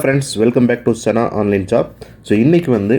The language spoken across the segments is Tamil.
Friends welcome back to Sana online job so இன்றைக்கி வந்து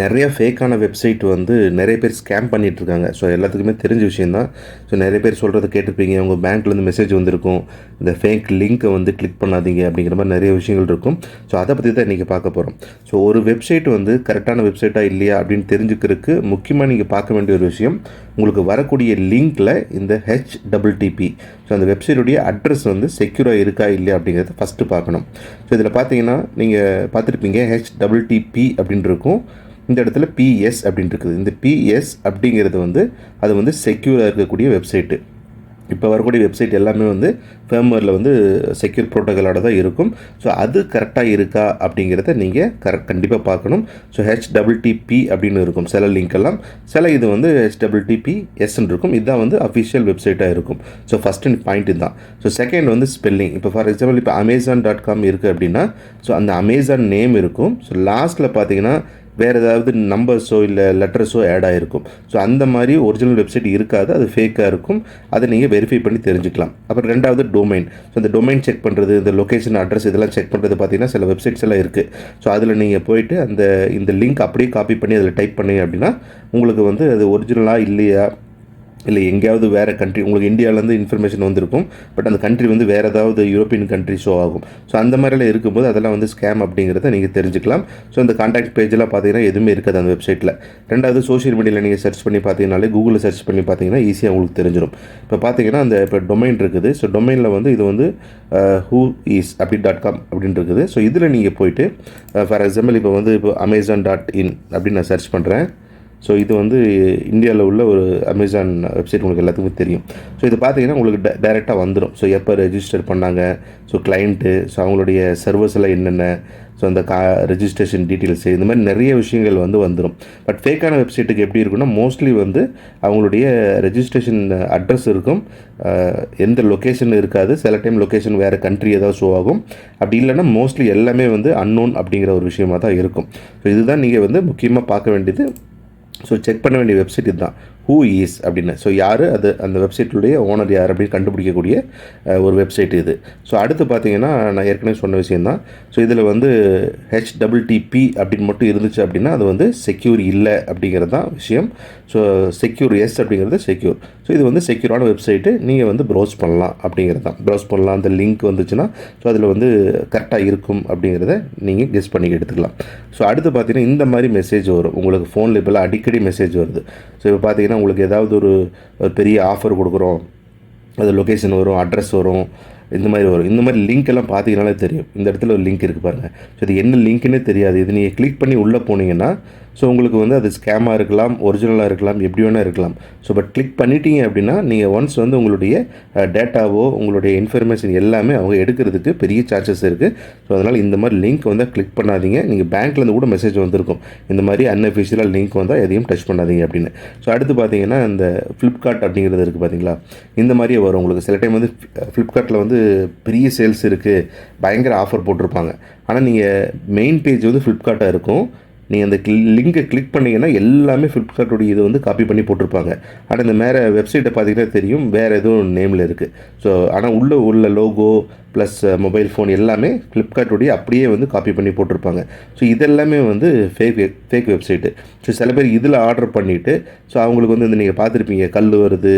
நிறைய ஃபேக்கான வெப்சைட் வந்து நிறைய பேர் ஸ்கேம் பண்ணிகிட்ருக்காங்க ஸோ எல்லாத்துக்குமே தெரிஞ்ச விஷயந்தான் ஸோ நிறைய பேர் சொல்கிறத கேட்டிருப்பீங்க. உங்கள் பேங்க்லேருந்து மெசேஜ் வந்திருக்கும். இந்த ஃபேக் லிங்க்கை வந்து கிளிக் பண்ணாதீங்க அப்படிங்கிற மாதிரி நிறைய விஷயங்கள் இருக்கும். ஸோ அதை பற்றி தான் இன்றைக்கி பார்க்க போகிறோம் ஸோ ஒரு வெப்சைட் வந்து கரெக்டான வெப்சைட்டாக இல்லையா அப்படின்னு தெரிஞ்சுக்கிறதுக்கு முக்கியமாக நீங்கள் பார்க்க வேண்டிய ஒரு விஷயம் உங்களுக்கு வரக்கூடிய லிங்க்கில் இந்த ஹெச் டபுள் டிபி ஸோ அந்த வெப்சைட்டுடைய அட்ரஸ் வந்து செக்யூராக இருக்கா இல்லையா அப்படிங்கிறத ஃபஸ்ட்டு பார்க்கணும். ஸோ இதில் பார்த்தீங்கன்னா நீங்கள் பார்த்துருப்பீங்க ஹெச் டபுள் டிபி அப்படின்னு இருக்கும். இந்த இடத்துல பிஎஸ் அப்படின்னு இருக்குது. இந்த பிஎஸ் அப்படிங்கிறது வந்து அது வந்து செக்யூராக இருக்கக்கூடிய வெப்சைட்டு இப்போ வரக்கூடிய வெப்சைட் எல்லாமே வந்து ஃபேம்வேரில் வந்து செக்யூர் ப்ரோட்டோக்கலோட தான் இருக்கும். ஸோ அது கரெக்டாக இருக்கா அப்படிங்கிறத நீங்கள் கரெக்ட் கண்டிப்பாக பார்க்கணும். ஸோ ஹெச் டபுள் டிபி அப்படின்னு இருக்கும். சில லிங்க் எல்லாம். சில இது வந்து ஹெச் டபுள் டிபி எஸ்ன்னு இருக்கும். இதுதான் வந்து அஃபிஷியல் வெப்சைட்டாக இருக்கும். ஸோ ஃபஸ்ட்டு பாயிண்ட் இதுதான். ஸோ செகண்ட் வந்து ஸ்பெல்லிங் இப்போ ஃபார் எக்ஸாம்பிள் இப்போ அமேசான் டாட் காம் இருக்குது அப்படின்னா ஸோ அந்த அமேசான் நேம் இருக்கும். ஸோ லாஸ்ட்டில் பார்த்தீங்கன்னா வேறு ஏதாவது நம்பர்ஸோ இல்லை லெட்டர்ஸோ ஆட் ஆகிருக்கும் ஸோ அந்த மாதிரி ஒரிஜினல் வெப்சைட் இருக்காது. அது ஃபேக்காக இருக்கும். அதை நீங்கள் வெரிஃபை பண்ணி தெரிஞ்சுக்கலாம். அப்புறம் ரெண்டாவது டொமைன் ஸோ இந்த டொமைன் செக் பண்ணுறது இந்த லொக்கேஷன் அட்ரஸ் இதெல்லாம் செக் பண்ணுறது பார்த்தீங்கன்னா சில வெப்சைட்ஸ் எல்லாம் இருக்குது ஸோ அதில் நீங்கள் போயிட்டு அந்த இந்த லிங்க் அப்படியே காப்பி பண்ணி அதில் டைப் பண்ணி அப்படின்னா உங்களுக்கு வந்து அது ஒரிஜினலாக இல்லையா இல்லை எங்கேயாவது வேறு கண்ட்ரி உங்களுக்கு இந்தியாவிலேருந்து இன்ஃபர்மேஷன் வந்திருக்கும் பட் அந்த கண்ட்ரி வந்து வேறு ஏதாவது யூரோப்பியன் கண்ட்ரி ஷோ ஆகும். ஸோ அந்த மாதிரிலாம் இருக்கும்போது அதெல்லாம் வந்து ஸ்கேம் அப்படிங்கிறத நீங்கள் தெரிஞ்சுக்கலாம். ஸோ அந்த காண்டாக்ட் பேஜெலாம் பார்த்தீங்கன்னா எதுவுமே இருக்காது அந்த வெப்சைட்டில் ரெண்டாவது சோஷியல் மீடியாவில் நீங்கள் சர்ச் பண்ணி பார்த்தீங்கனாலே கூகுளில் சர்ச் பண்ணி பார்த்தீங்கன்னா ஈஸியாக உங்களுக்கு தெரிஞ்சிடும் இப்போ பார்த்தீங்கன்னா அந்த இப்போ டொமைன் இருக்குது. ஸோ டொமைனில் வந்து இது வந்து ஹூ இஸ் அப்படி டாட் காம் அப்படின்னு இருக்குது. ஸோ இதில் நீங்கள் போயிட்டு ஃபார் எக்ஸாம்பிள் இப்போ வந்து இப்போ அமேசான் டாட் இன் அப்படின்னு நான் சர்ச் பண்ணுறேன் ஸோ இது வந்து இந்தியாவில் உள்ள ஒரு அமேசான் வெப்சைட் உங்களுக்கு எல்லாத்துக்குமே தெரியும். ஸோ இது பார்த்தீங்கன்னா உங்களுக்கு டே டேரெக்டாக வந்துடும் ஸோ எப்போ ரெஜிஸ்டர் பண்ணாங்க? ஸோ கிளைண்ட்டு ஸோ அவங்களுடைய சர்வஸ் எல்லாம் என்னென்ன? ஸோ அந்த கா ரெஜிஸ்ட்ரேஷன் டீட்டெயில்ஸு இந்த மாதிரி நிறைய விஷயங்கள் வந்து வந்துடும் பட் ஃபேக்கான வெப்சைட்டுக்கு எப்படி இருக்குன்னா மோஸ்ட்லி வந்து அவங்களுடைய ரெஜிஸ்ட்ரேஷன் அட்ரஸ் இருக்கும். எந்த லொக்கேஷன் இருக்காது. சில டைம் லொக்கேஷன் வேறு கண்ட்ரி ஏதாவது ஷோ ஆகும். அப்படி இல்லைன்னா மோஸ்ட்லி எல்லாமே வந்து அன்னோன் அப்படிங்கிற ஒரு விஷயமாக தான் இருக்கும். ஸோ இதுதான் நீங்கள் வந்து முக்கியமாக பார்க்க வேண்டியது. ஸோ செக் பண்ண வேண்டிய வெப்சைட் இதுதான். ஹூ இஸ் அப்படின்னு. ஸோ யார்? அது அந்த வெப்சைட்டுடைய ஓனர் யார் அப்படின்னு கண்டுபிடிக்கக்கூடிய ஒரு வெப்சைட் இது. ஸோ அடுத்து பார்த்தீங்கன்னா நான் ஏற்கனவே சொன்ன விஷயந்தான் ஸோ இதில் வந்து ஹெச் டபுள் டிபி அப்படின்னு மட்டும் இருந்துச்சு அப்படின்னா அது வந்து செக்யூர் இல்லை அப்படிங்கிறது தான் விஷயம். ஸோ செக்யூர் எஸ் அப்படிங்கிறது செக்யூர் ஸோ இது வந்து செக்யூரான வெப்சைட்டு நீங்கள் வந்து ப்ரௌஸ் பண்ணலாம் அப்படிங்கிறது தான். ப்ரௌஸ் பண்ணலாம். அந்த லிங்க் வந்துச்சுன்னா ஸோ அதில் வந்து கரெக்டாக இருக்கும் அப்படிங்கிறத நீங்கள் கெஸ் பண்ணி எடுத்துக்கலாம். ஸோ அடுத்து பார்த்தீங்கன்னா இந்த மாதிரி மெசேஜ் வரும். உங்களுக்கு ஃபோனில் இப்போல்லாம் அடிக்கடி மெசேஜ் வருது. ஸோ இப்போ பார்த்தீங்கன்னா உங்களுக்கு ஏதாவது ஒரு பெரிய ஆஃபர் கொடுக்குறோம். அது லொக்கேஷன் வரும் அட்ரஸ் வரும். இந்த மாதிரி வரும். இந்த மாதிரி லிங்க் எல்லாம் பார்த்தீங்கனாலே தெரியும். இந்த இடத்துல ஒரு லிங்க் இருக்குது பாருங்கள் ஸோ இது என்ன லிங்க்னே தெரியாது. இது நீங்கள் கிளிக் பண்ணி உள்ளே போனீங்கன்னா ஸோ உங்களுக்கு வந்து அது ஸ்கேமாக இருக்கலாம் ஒரிஜினலாக இருக்கலாம் எப்படி வேணால் இருக்கலாம். ஸோ பட் கிளிக் பண்ணிட்டீங்க அப்படின்னா நீங்கள் ஒன்ஸ் வந்து உங்களுடைய டேட்டாவோ உங்களுடைய இன்ஃபர்மேஷன் எல்லாமே அவங்க எடுக்கிறதுக்கு பெரிய சார்ஜஸ் இருக்குது ஸோ அதனால் இந்த மாதிரி லிங்க் வந்து கிளிக் பண்ணாதீங்க. நீங்கள் பேங்க்லேருந்து கூட மெசேஜ் வந்திருக்கும். இந்த மாதிரி அன்அஃபிஷியலாக லிங்க் வந்தால் எதையும் டச் பண்ணாதீங்க அப்படின்னு. ஸோ அடுத்து பார்த்தீங்கன்னா இந்த ஃப்ளிப்கார்ட் அப்படிங்கிறது இருக்குது பார்த்தீங்களா இந்த மாதிரியே வரும். உங்களுக்கு சில டைம் வந்து ஃப்ளிப்கார்ட்டில் வந்து பெரிய சேல்ஸ் இருக்குது பயங்கர ஆஃபர் போட்டிருப்பாங்க. ஆனால் நீங்கள் மெயின் பேஜ் வந்து ஃப்ளிப்கார்ட்டாக இருக்கும். நீங்கள் அந்த லிங்கை கிளிக் பண்ணிங்கன்னா எல்லாமே ஃப்ளிப்கார்ட்டுடைய இது வந்து காப்பி பண்ணி போட்டிருப்பாங்க. ஆனால் இந்த மேலே வெப்சைட்டை பார்த்தீங்கன்னா தெரியும் வேறு எதுவும் நேமில் இருக்குது ஸோ ஆனால் உள்ளே உள்ள லோகோ ப்ளஸ் மொபைல் ஃபோன் எல்லாமே ஃப்ளிப்கார்ட்டுடைய அப்படியே வந்து காப்பி பண்ணி போட்டிருப்பாங்க. ஸோ இதெல்லாமே வந்து ஃபேக் ஃபேக் வெப்சைட்டு ஸோ சில பேர் இதில் ஆர்டர் பண்ணிவிட்டு ஸோ அவங்களுக்கு வந்து இந்த நீங்கள் பார்த்துருப்பீங்க கல் வருது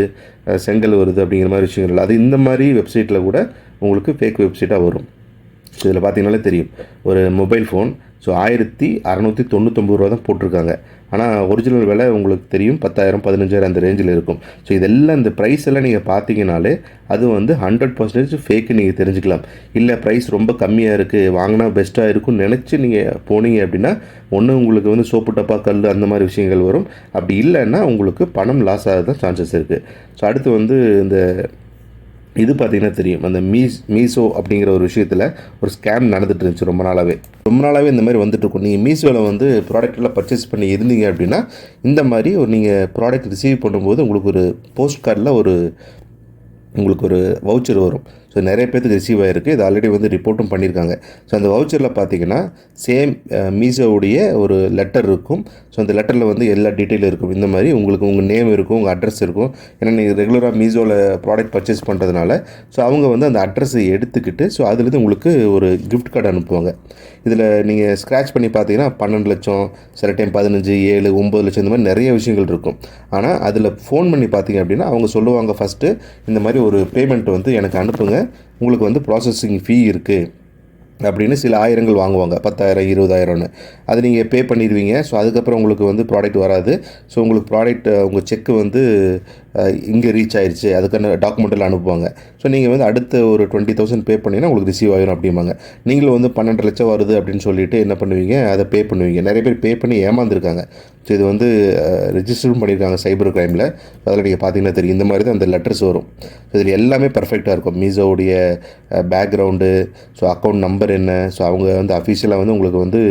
செங்கல் வருது அப்படிங்கிற மாதிரி விஷயங்கள். அது இந்த மாதிரி வெப்சைட்டில் கூட உங்களுக்கு ஃபேக் வெப்சைட்டாக வரும். ஸோ இதில் பார்த்தீங்கனாலே தெரியும். ஒரு மொபைல் ஃபோன் ஸோ ஆயிரத்தி அறநூற்றி தொண்ணூத்தொம்பது ரூபா தான் போட்டிருக்காங்க. ஆனால் ஒரிஜினல் விலை உங்களுக்கு தெரியும் பத்தாயிரம் பதினஞ்சாயிரம் அந்த ரேஞ்சில் இருக்கும். ஸோ இதெல்லாம் இந்த ப்ரைஸ் எல்லாம் நீங்கள் பார்த்தீங்கனாலே அது வந்து ஹண்ட்ரட் பர்சன்டேஜ் ஃபேக்கு நீங்கள் தெரிஞ்சுக்கலாம். இல்லை ப்ரைஸ் ரொம்ப கம்மியாக இருக்குது வாங்கினா பெஸ்ட்டாக இருக்கும்னு நினச்சி நீங்கள் போனீங்க அப்படின்னா ஒன்று உங்களுக்கு வந்து சோப்பு டப்பா கல் அந்த மாதிரி விஷயங்கள் வரும். அப்படி இல்லைன்னா உங்களுக்கு பணம் லாஸ் ஆக தான் சான்சஸ் இருக்குது ஸோ அடுத்து வந்து இந்த இது பார்த்தீங்கன்னா தெரியும். அந்த மீஸ் மீசோ அப்படிங்கிற ஒரு விஷயத்தில் ஒரு ஸ்கேம் நடந்துட்டு இருந்துச்சு ரொம்ப நாளாகவே ரொம்ப நாளாகவே இந்த மாதிரி வந்துட்டு இருக்கும் நீங்கள் மீஷோவில் வந்து ப்ராடக்ட்லாம் பர்ச்சேஸ் பண்ணி இருந்தீங்க அப்படின்னா இந்த மாதிரி ஒரு நீங்கள் ப்ராடக்ட் ரிசீவ் பண்ணும்போது உங்களுக்கு ஒரு போஸ்ட் கார்டில் ஒரு உங்களுக்கு ஒரு வவுச்சர் வரும். ஸோ நிறைய பேர்த்துக்கு ரிசீவ் ஆகிருக்கு இது ஆல்ரெடி வந்து ரிப்போர்ட்டும் பண்ணியிருக்காங்க ஸோ அந்த வவுச்சரில் பார்த்தீங்கன்னா சேம் மீசோவுடைய ஒரு லெட்டர் இருக்கும். ஸோ அந்த லெட்டரில் வந்து எல்லா டீட்டெயிலும் இருக்கும். இந்த மாதிரி உங்களுக்கு உங்கள் நேம் இருக்கும் உங்கள் அட்ரஸ் இருக்கும். ஏன்னா நீங்கள் ரெகுலராக மீசோவில் ப்ராடக்ட் பர்ச்சேஸ் பண்ணுறதுனால ஸோ அவங்க வந்து அந்த அட்ரஸை எடுத்துக்கிட்டு ஸோ அதுலேருந்து உங்களுக்கு ஒரு கிஃப்ட் கார்டு அனுப்புவாங்க. இதில் நீங்கள் ஸ்க்ராட்ச் பண்ணி பார்த்தீங்கன்னா பன்னெண்டு லட்சம் சில டைம் பதினஞ்சு ஏழு ஒம்பது லட்சம் இந்த மாதிரி நிறைய விஷயங்கள் இருக்கும். ஆனால் அதில் ஃபோன் பண்ணி பார்த்தீங்க அப்படின்னா அவங்க சொல்லுவாங்க ஃபஸ்ட்டு இந்த மாதிரி ஒரு பேமெண்ட் வந்து எனக்கு அனுப்புங்க. உங்களுக்கு வந்து ப்ராசஸிங் ஃபீ இருக்குது அப்படின்னு சில ஆயிரங்கள் வாங்குவாங்க. பத்தாயிரம் இருபதாயிரம்னு. அது நீங்கள் பே பண்ணிடுவீங்க. ஸோ அதுக்கப்புறம் உங்களுக்கு வந்து ப்ராடக்ட் வராது. ஸோ உங்களுக்கு ப்ராடக்ட் உங்கள் செக்கு வந்து இங்கே ரீச் ஆயிடுச்சு அதுக்கான டாக்குமெண்ட்டில் அனுப்புவாங்க. ஸோ நீங்கள் வந்து அடுத்த ஒரு டுவெண்ட்டி தௌசண்ட் பே பண்ணிங்கன்னா உங்களுக்கு ரிசீவ் ஆகிடும் அப்படிம்பாங்க. நீங்களும் வந்து பன்னெண்டு லட்சம் வருது அப்படின்னு சொல்லிட்டு என்ன பண்ணுவீங்க? அதை பே பண்ணுவீங்க. நிறைய பேர் பே பண்ணி ஏமாந்துருக்காங்க. ஸோ இது வந்து ரிஜிஸ்டரும் பண்ணியிருக்காங்க சைபர் க்ரைமில் அதில் நீங்கள் பார்த்தீங்கன்னா தெரியும். இந்த மாதிரி தான் அந்த லெட்டர்ஸ் வரும். ஸோ இதில் எல்லாமே பர்ஃபெக்டாக இருக்கும். மீசோவுடைய பேக்ரவுண்டு ஸோ அக்கௌண்ட் நம்பர் என்ன? ஸோ அவங்க வந்து அஃபிஷியலாக வந்து உங்களுக்கு வந்து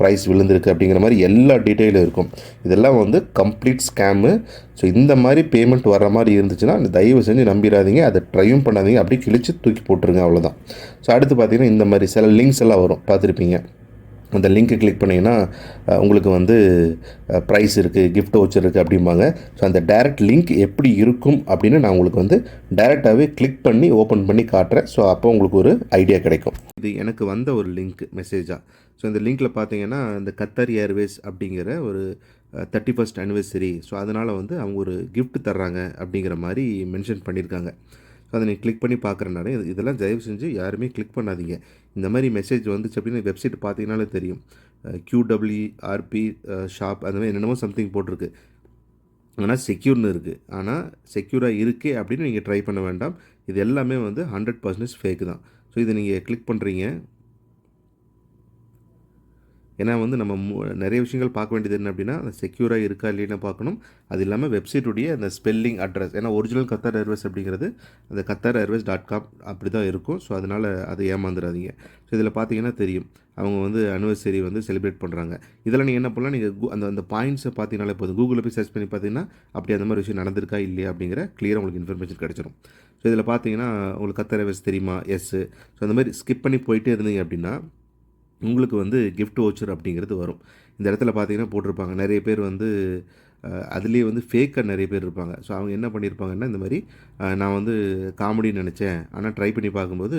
ப்ரைஸ் விழுந்திருக்கு அப்படிங்கிற மாதிரி எல்லா டீட்டெயிலும் இருக்கும். இதெல்லாம் வந்து கம்ப்ளீட் ஸ்கேமு ஸோ இந்த மாதிரி பேமெண்ட் வர மாதிரி இருந்துச்சுன்னா தயவு செஞ்சு நம்பிடாதீங்க அதை ட்ரையும் பண்ணாதீங்க. அப்படியே கிழிச்சு தூக்கி போட்டுருங்க அவ்வளோதான் ஸோ அடுத்து பார்த்தீங்கன்னா இந்த மாதிரி சில லிங்க்ஸ் எல்லாம் வரும். பார்த்துருப்பீங்க. அந்த லிங்க்கை கிளிக் பண்ணிங்கன்னா உங்களுக்கு வந்து ப்ரைஸ் இருக்குது கிஃப்ட் voucher இருக்குது அப்படிம்பாங்க. ஸோ அந்த டைரக்ட் லிங்க் எப்படி இருக்கும் அப்படின்னு நான் உங்களுக்கு வந்து டைரெக்டாகவே கிளிக் பண்ணி ஓப்பன் பண்ணி காட்டுறேன். ஸோ அப்போ உங்களுக்கு ஒரு ஐடியா கிடைக்கும். இது எனக்கு வந்த ஒரு லிங்க் மெசேஜாக ஸோ இந்த லிங்க்கில் பார்த்தீங்கன்னா இந்த கத்தர் ஏர்வேஸ் அப்படிங்கிற ஒரு தேர்ட்டி ஃபஸ்ட் அனிவர்சரி ஸோ அதனால் வந்து அவங்க ஒரு கிஃப்ட் தர்றாங்க அப்படிங்கிற மாதிரி மென்ஷன் பண்ணியிருக்காங்க ஸோ அதை நீங்கள் கிளிக் பண்ணி பார்க்குறனால இது இதெல்லாம் தயவு செஞ்சு யாருமே கிளிக் பண்ணாதீங்க. இந்த மாதிரி மெசேஜ் வந்துச்சு அப்படின்னு வெப்சைட் பார்த்தீங்கனாலே தெரியும். கியூடபிள்யூஆர்பி ஷாப் அந்த மாதிரி என்னென்னமோ சம்திங் போட்டிருக்கு. ஆனால் செக்யூர்னு இருக்குது ஆனால் செக்யூராக இருக்கே அப்படின்னு நீங்கள் ட்ரை பண்ண வேண்டாம். இது எல்லாமே வந்து ஹண்ட்ரட் பர்சன்டேஜ் ஃபேக்கு தான். ஸோ இதை நீங்கள் கிளிக் பண்ணுறீங்க ஏன்னா வந்து நம்ம மு- நிறைய விஷயங்கள் பார்க்க வேண்டியது என்ன அப்படின்னா அந்த செக்யூராக இருக்கா இல்லைன்னு பார்க்கணும். அது இல்லாமல் வெப்சைட்டுடைய அந்த ஸ்பெல்லிங் அட்ரஸ் ஏன்னா ஒரிஜினல் கத்தார் ஏர்வேஸ் அப்படிங்கிறது அந்த கத்தார் ஏர்வேஸ் டாட் காம் அப்படி தான் இருக்கும். ஸோ அதனால் அதை ஏமாந்துடாதீங்க ஸோ இதில் பார்த்தீங்கன்னா தெரியும். அவங்க வந்து அனிவர்சரி வந்து செலிப்ரேட் பண்ணுறாங்க இதெல்லாம் நீங்கள் என்ன பண்ணலாம்? நீங்கள் அந்த அந்த பாயிண்ட்ஸை பார்த்தீங்கனாலே போதும். கூகுளில் போய் சர்ச் பண்ணி பார்த்தீங்கன்னா அப்படி அந்த மாதிரி விஷயம் நடந்திருக்கா இல்லையா அப்படிங்கிற கிளியராக உங்களுக்கு இன்ஃபர்மேஷன் கிடச்சிரும். ஸோ இதில் பார்த்தீங்கன்னா உங்களுக்கு கத்தார் ஏர்வேஸ் தெரியுமா? எஸ்ஸு ஸோ அந்த மாதிரி ஸ்கிப் பண்ணி போயிட்டே இருந்தீங்க அப்படின்னா உங்களுக்கு வந்து கிஃப்ட் ஓச்சர் அப்படிங்கிறது வரும். இந்த இடத்துல பார்த்தீங்கன்னா போட்டிருப்பாங்க. நிறைய பேர் வந்து அதுலேயே வந்து ஃபேக்காக நிறைய பேர் இருப்பாங்க. ஸோ அவங்க என்ன பண்ணியிருப்பாங்கன்னா இந்த மாதிரி நான் வந்து காமெடின்னு நினச்சேன். ஆனால் ட்ரை பண்ணி பார்க்கும்போது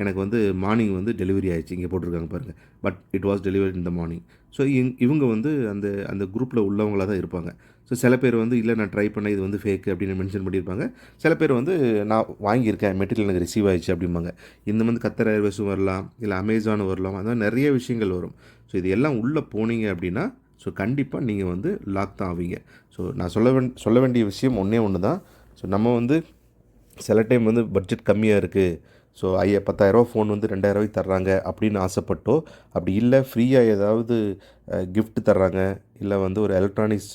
எனக்கு வந்து மார்னிங் வந்து டெலிவரி ஆயிடுச்சு. இங்கே போட்டிருக்காங்க பாருங்கள் but it was delivery in the morning so இவங்க வந்து அந்த அந்த குரூப்பில் உள்ளவங்களாக தான் இருப்பாங்க. ஸோ சில பேர் வந்து இல்லை நான் ட்ரை பண்ண இது வந்து ஃபேக் அப்படின்னு மென்ஷன் பண்ணியிருப்பாங்க சில பேர் வந்து நான் வாங்கியிருக்கேன் மெட்டீரியல் எனக்கு ரிசீவ் ஆயிடுச்சு அப்படிம்பாங்க. இந்த வந்து கத்தர் ஏர்வேஸும் வரலாம் இல்லை அமேசானும் வரலாம் அந்த மாதிரி நிறைய விஷயங்கள் வரும். ஸோ இது எல்லாம் உள்ளே போனீங்க அப்படின்னா ஸோ கண்டிப்பாக நீங்கள் வந்து லாக் தான் ஆவீங்க. ஸோ நான் சொல்ல வேண் சொல்ல வேண்டிய விஷயம் ஒன்றே ஒன்று தான் ஸோ நம்ம வந்து சில டைம் வந்து பட்ஜெட் கம்மியாக இருக்குது ஸோ ஐய பத்தாயிரரூவா ஃபோன் வந்து ரெண்டாயிரரூவாய்க்கு தர்றாங்க அப்படின்னு ஆசைப்பட்டோ அப்படி இல்லை ஃப்ரீயாக ஏதாவது கிஃப்ட் தர்றாங்க இல்லை வந்து ஒரு எலக்ட்ரானிக்ஸ்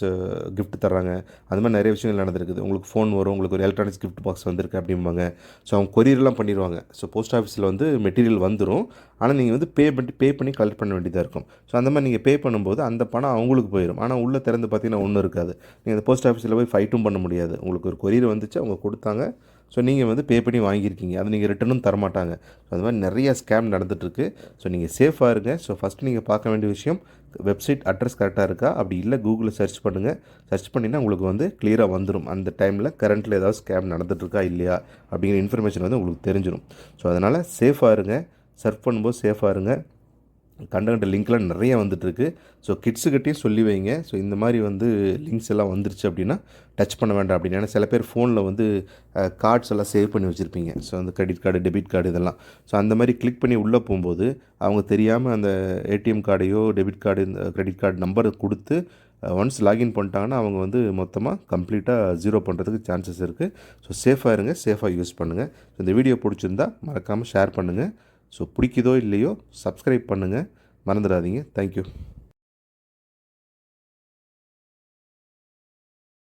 கிஃப்ட் தர்றாங்க அந்த மாதிரி நிறைய விஷயங்கள் நடந்திருக்குது. உங்களுக்கு ஃபோன் வரும் உங்களுக்கு ஒரு எலக்ட்ரானிக்ஸ் கிஃப்ட் பாக்ஸ் வந்திருக்கு அப்படிம்பாங்க. ஸோ அவங்க கொரியர்லாம் பண்ணிடுவாங்க ஸோ போஸ்ட் ஆஃபீஸில் வந்து மெட்டீரியல் வந்துடும் ஆனால் நீங்கள் வந்து பே பண்ணி பே பண்ணி கலெக்ட் பண்ண வேண்டியதாக இருக்கும். ஸோ அந்த மாதிரி நீங்கள் பே பண்ணும்போது அந்த பணம் அவங்களுக்கு போயிடும் ஆனால் உள்ளே திறந்து பார்த்தீங்கன்னா ஒன்றும் இருக்காது. நீங்கள் அந்த போஸ்ட் ஆஃபீஸில் போய் ஃபைட்டும் பண்ண முடியாது. உங்களுக்கு ஒரு கொரியர் வந்துச்சு அவங்க கொடுத்தாங்க. ஸோ நீங்கள் வந்து பே பண்ணி வாங்கியிருக்கீங்க. அது நீங்கள் ரிட்டனும் தரமாட்டாங்க. ஸோ அது மாதிரி நிறைய ஸ்கேம் நடந்துகிட்ருக்கு ஸோ நீங்கள் சேஃபாக இருங்க. ஸோ ஃபஸ்ட்டு நீங்கள் பார்க்க வேண்டிய விஷயம் வெப்சைட் அட்ரஸ் கரெக்டாக இருக்கா? அப்படி இல்லை கூகுளில் சர்ச் பண்ணுங்கள் சர்ச் பண்ணினா உங்களுக்கு வந்து கிளியராக வந்துடும் அந்த டைமில் கரண்ட்டில் ஏதாவது ஸ்கேம் நடந்துகிட்ருக்கா இல்லையா? அப்படிங்கிற இன்ஃபர்மேஷன் வந்து உங்களுக்கு தெரிஞ்சிடும் ஸோ அதனால் சேஃபாக இருங்க. சர்ஃப் பண்ணும்போது சேஃபாக இருங்க. கண்ட கண்ட லிங்க்லாம் நிறைய வந்துட்டுருக்கு. ஸோ கிட்ஸுக்கிட்டையும் சொல்லி வைங்க. ஸோ இந்த மாதிரி வந்து லிங்க்ஸ் எல்லாம் வந்துருச்சு அப்படின்னா டச் பண்ண வேண்டாம் அப்படின்னு. ஏன்னா சில பேர் ஃபோனில் வந்து கார்ட்ஸ் எல்லாம் சேவ் பண்ணி வச்சுருப்பீங்க. ஸோ அந்த கிரெடிட் கார்டு டெபிட் கார்டு இதெல்லாம். ஸோ அந்த மாதிரி கிளிக் பண்ணி உள்ளே போகும்போது அவங்க தெரியாமல் அந்த ஏடிஎம் கார்டையோ டெபிட் கார்டு இந்த கிரெடிட் கார்டு நம்பரை கொடுத்து ஒன்ஸ் லாகின் பண்ணிட்டாங்கன்னா அவங்க வந்து மொத்தமாக கம்ப்ளீட்டாக ஜீரோ பண்ணுறதுக்கு சான்சஸ் இருக்குது ஸோ சேஃபாக இருங்க. சேஃபாக யூஸ் பண்ணுங்கள் ஸோ இந்த வீடியோ பிடிச்சிருந்தா மறக்காமல் ஷேர் பண்ணுங்கள் ஸோ பிடிக்குதோ இல்லையோ சப்ஸ்கிரைப் பண்ணுங்கள் மறந்துடாதீங்க. தேங்க்யூ